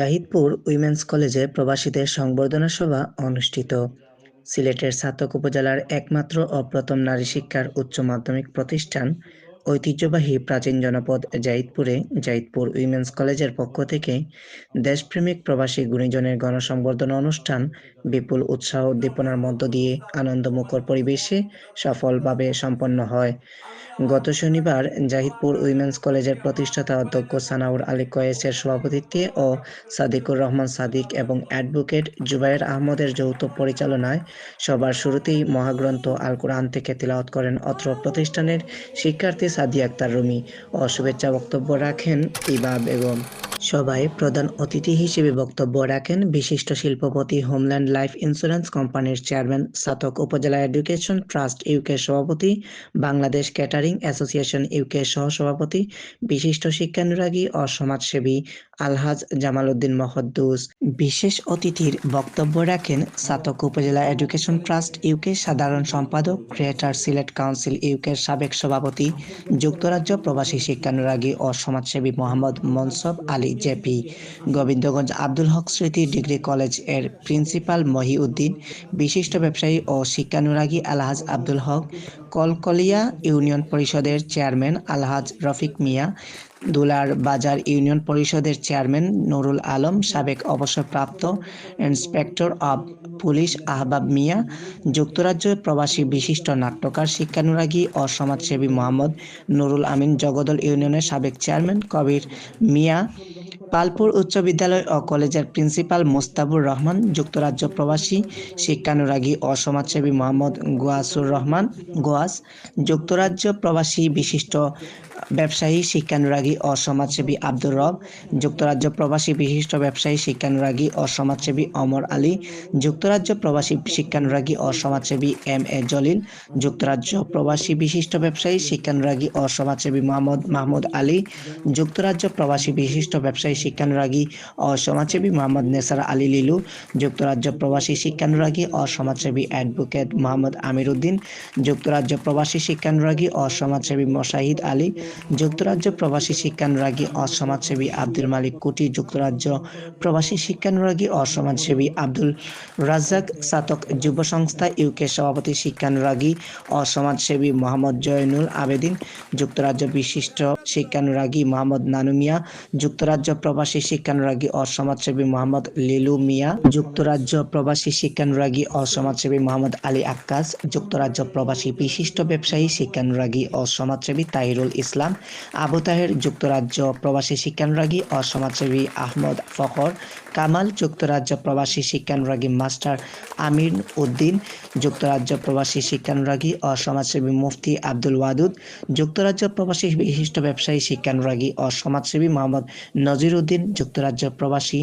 জাহিদপুর women's কলেজে প্রবাসীদের সংবর্ধনা সভা অনুষ্ঠিত। সিলেটের ছাতক উপজেলার একমাত্র ও প্রথম নারী শিক্ষার উচ্চ মাধ্যমিক প্রতিষ্ঠান, ঐতিহ্যবাহী প্রাচীন জনপদ জাহিদপুরে, জাহিদপুর উইমেন্স কলেজের পক্ষ থেকে দেশপ্রেমিক প্রবাসী গুণীজনের গণসংবর্ধনা অনুষ্ঠান বিপুল উৎসাহ উদ্দীপনার মধ্য দিয়ে আনন্দমুখর পরিবেশে সফলভাবে সম্পন্ন হয়। গত শনিবার জাহিদপুর উইমেন্স কলেজের প্রতিষ্ঠাতা অধ্যক্ষ সানাউর আলী কয়েসের সভাপতিত্বে ও সাদিকুর রহমান সাদিক এবং অ্যাডভোকেট জুবায়ের আহমদের যৌথ পরিচালনায় সবার শুরুতেই মহাগ্রন্থ আল কোরআন থেকে তিলাওয়াত করেন অত্র প্রতিষ্ঠানের শিক্ষার্থী সাদিয়া আক্তার রুমি। ও শুভেচ্ছা বক্তব্য রাখেন ইবা বেগম। সভায় প্রধান অতিথি হিসেবে বক্তব্য রাখেন বিশিষ্ট শিল্পপতি হোমল্যান্ড লাইফ ইন্স্যুরেন্স কোম্পানির চেয়ারম্যান সাতক উপজেলা এডুকেশন ট্রাস্ট ইউকে সভাপতি, বাংলাদেশ ক্যাটারিং অ্যাসোসিয়েশন ইউকে সহসভাপতি বিশিষ্ট শিক্ষানুরাগী ও সমাজসেবী আলহাজ জামাল উদ্দিন মহদ্দুস। বিশেষ অতিথির বক্তব্য রাখেন সাতক উপজেলা এডুকেশন ট্রাস্ট ইউকে সাধারণ সম্পাদক, ক্রিয়েটার সিলেট কাউন্সিল ইউকের সাবেক সভাপতি, যুক্তরাজ্য প্রবাসী শিক্ষানুরাগী ও সমাজসেবী মোহাম্মদ মনসব আলী জেপি, গোবিন্দগঞ্জ আব্দুল হক স্মৃতি ডিগ্রি কলেজের প্রিন্সিপাল মহিউদ্দিন, বিশিষ্ট ব্যবসায়ী ও শিক্ষানুরাগী আলহাজ আব্দুল হক, কলকলিয়া ইউনিয়ন পরিষদের চেয়ারম্যান আলহাজ রফিক মিয়া দুলার বাজার ইউনিয়ন পরিষদের চেয়ারম্যান নুরুল আলম, সাবেক অবসরপ্রাপ্ত ইন্সপেক্টর অব পুলিশ আহবাব মিয়া, যুক্তরাজ্য প্রবাসী বিশিষ্ট নাট্যকার, শিক্ষানুরাগী ও সমাজসেবী মোহাম্মদ নুরুল আমিন, জগদল ইউনিয়নের সাবেক চেয়ারম্যান কবির মিয়া, পালপুর উচ্চ বিদ্যালয় ও কলেজের প্রিন্সিপাল মোস্তাবুর রহমান, যুক্তরাজ্য প্রবাসী শিক্ষানুরাগী ও সমাজসেবী মোহাম্মদ গোয়াসুর রহমান গোয়াস, যুক্তরাজ্য প্রবাসী বিশিষ্ট ব্যবসায়ী শিক্ষানুরাগী ও সমাজসেবী আব্দুর রব, যুক্তরাজ্য প্রবাসী বিশিষ্ট ব্যবসায়ী শিক্ষানুরাগী ও সমাজসেবী অমর আলী, যুক্তরাজ্য প্রবাসী শিক্ষানুরাগী ও সমাজসেবী এম এ জলিল, যুক্তরাজ্য প্রবাসী বিশিষ্ট ব্যবসায়ী শিক্ষানুরাগী ও সমাজসেবী মোহাম্মদ মাহমুদ আলী, যুক্তরাজ্য প্রবাসী বিশিষ্ট ব্যবসায়ী শিক্ষানুরাগী ও সমাজসেবী মোহাম্মদ নেসার আলী লিলু, যুক্তরাজ্য প্রবাসী শিক্ষানুরাগী ও সমাজসেবী অ্যাডভোকেট মোহাম্মদ আমির উদ্দিন, যুক্তরাজ্য প্রবাসী শিক্ষানুরাগী ও সমাজসেবী মোশাহিদ আলী যুক্তরাজ্য প্রবাসী শিক্ষানুরাগী ও সমাজসেবী আব্দুল মালিক কুটি, যুক্তরাজ্য প্রবাসী শিক্ষানুরাগী ও সমাজসেবী আব্দুল রাজ্জাক সাতক যুব সংস্থা ইউকে সভাপতি শিক্ষানুরাগী ও সমাজসেবী মোহাম্মদ জয়নুল আবেদিন, যুক্তরাজ্য বিশিষ্ট শিক্ষানুরাগী মোহাম্মদ নানু মিয়া, যুক্তরাজ্য প্রবাসী শিক্ষানুরাগী ও সমাজসেবী মোহাম্মদ লিলু মিয়া, যুক্তরাজ্য প্রবাসী শিক্ষানুরাগী ও সমাজসেবী মোহাম্মদ আলী আক্কাস, যুক্তরাজ্য প্রবাসী বিশিষ্ট ব্যবসায়ী শিক্ষানুরাগী ও সমাজসেবী তাহিরুল ইসলাম। আবু তাহের যুক্তরাজ্য প্রবাসী শিক্ষানুরাগী ও সমাজসেবী আহমদ ফখর, কামাল যুক্তরাজ্য প্রবাসী শিক্ষানুরাগী মাস্টার আমির উদ্দিন, যুক্তরাজ্য প্রবাসী শিক্ষানুরাগী ও সমাজসেবী মুফতি আব্দুল ওয়াদুদ, যুক্তরাজ্য প্রবাসী বিশিষ্ট ব্যবসায়ী শিক্ষানুরাগী ও সমাজসেবী মোহাম্মদ নজির উদ্দিন, যুক্তরাজ্য প্রবাসী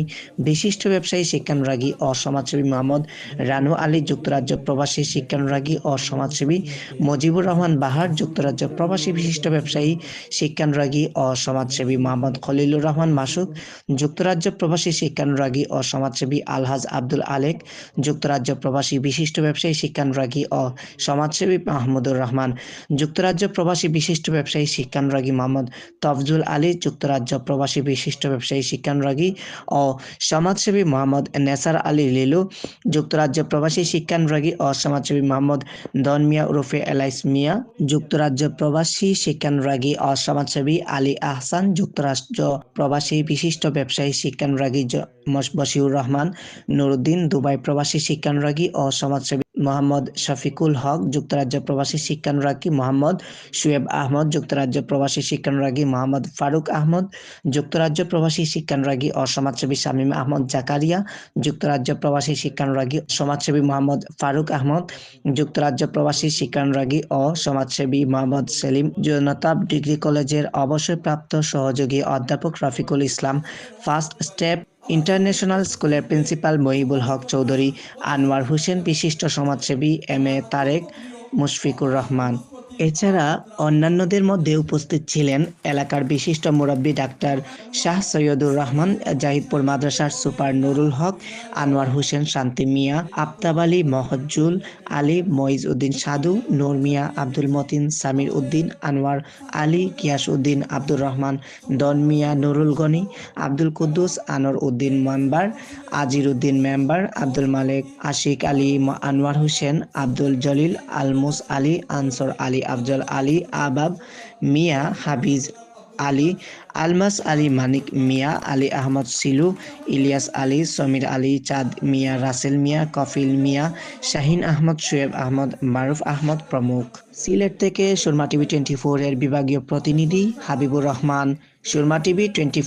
বিশিষ্ট ব্যবসায়ী শিক্ষানুরাগী ও সমাজসেবী মোহাম্মদ রানু আলী, যুক্তরাজ্য প্রবাসী শিক্ষানুরাগী ও সমাজসেবী মুজিবুর রহমান বাহার, যুক্তরাজ্য প্রবাসী বিশিষ্ট ব্যবসায়ী শিক্ষানুরাগী ও সমাজসেবী মোহাম্মদ খলিলুর রহমান মাসুক যুক্তরাজ্য প্রবাসী শিক্ষানুরাগী ও সমাজসেবী আলহাজ আব্দুল আলেক, যুক্তরাজ্য প্রবাসী বিশিষ্ট ব্যবসায়ী শিক্ষানুরাগী ও সমাজসেবী মাহমুদুর রহমান, যুক্তরাজ্য প্রবাসী বিশিষ্ট ব্যবসায়ী শিক্ষানুরাগী মোহাম্মদ তফজুল আলী, যুক্তরাজ্য প্রবাসী বিশিষ্ট ব্যবসায়ী শিক্ষানুরাগী ও সমাজসেবী মোহাম্মদ নেসার আলী লিলু, যুক্তরাজ্য প্রবাসী শিক্ষানুরাগী ও সমাজসেবী মোহাম্মদ দন মিয়া উরফে এলাইস মিয়া, যুক্তরাজ্য প্রবাসী শিক্ষানুরাগী ও সমাজসেবী আলী আহসান, যুক্তরাষ্ট্র প্রবাসী বিশিষ্ট ব্যবসায়ী, শিক্ষানুরাগী বশিউর রহমান, নুরুদ্দিন দুবাই প্রবাসী, শিক্ষানুরাগী ও সমাজসেবী মোহাম্মদ শফিকুল হক, যুক্তরাজ্য প্রবাসী শিক্ষানুরাগী মোহাম্মদ শুয়েব আহমদ, যুক্তরাজ্য প্রবাসী শিক্ষানুরাগী মোহাম্মদ ফারুক আহমদ, যুক্তরাজ্য প্রবাসী শিক্ষানুরাগী ও সমাজসেবী শামীম আহমদ জাকারিয়া, যুক্তরাজ্য প্রবাসী শিক্ষানুরাগী সমাজসেবী মোহাম্মদ ফারুক আহমদ, যুক্তরাজ্য প্রবাসী শিক্ষানুরাগী ও সমাজসেবী মোহাম্মদ সেলিম জনতাব ডিগ্রি কলেজের অবসরপ্রাপ্ত সহযোগী অধ্যাপক Rafiqul Islam First Step International স্কুলের প্রিন্সিপাল মহিবুল হক চৌধুরী, আনোয়ার হোসেন বিশিষ্ট সমাজসেবী এম এ তারেক, মুশফিকুর রহমান। এছাড়া অন্যান্যদের মধ্যে উপস্থিত ছিলেন এলাকার বিশিষ্ট মুরব্বী ডাক্তার শাহ সৈয়দুর রহমান, জাহিদপুর মাদ্রাসার সুপার নুরুল হক, আনোয়ার হোসেন, শান্তি মিয়া, আফতাব আলী, মহজ্জুল, আলী, মঈজ উদ্দিন সাধু, নূর মিয়া, আব্দুল মতিন, সামির উদ্দিন, আনোয়ার আলী, কিয়াস উদ্দিন, আব্দুর রহমান, দন মিয়া, নুরুল গনি, আব্দুল কুদ্দুস, আনোয়ার উদ্দিন মেম্বার, আজির উদ্দিন মেম্বার, আব্দুল মালিক, আশিক আলী, আনোয়ার হোসেন, আব্দুল জলিল আলমুস আলী, আনসর আলী আফজল আলী, আবাব মিয়া হাবিজ আলী, আলমাস আলী, মানিক মিয়া, আলী আহমদ সিলু, ইলিয়াস আলী, সমীর আলী, চাঁদ মিয়া, রাসেল মিয়া, কফিল মিয়া, শাহিন আহমদ, শোয়েব আহমদ, মারুফ আহমদ প্রমুখ। সিলেট থেকে সুরমা টিভি টোয়েন্টি ফোর এর বিভাগীয় প্রতিনিধি হাবিবুর রহমান, সুরমা টিভি টোয়েন্টি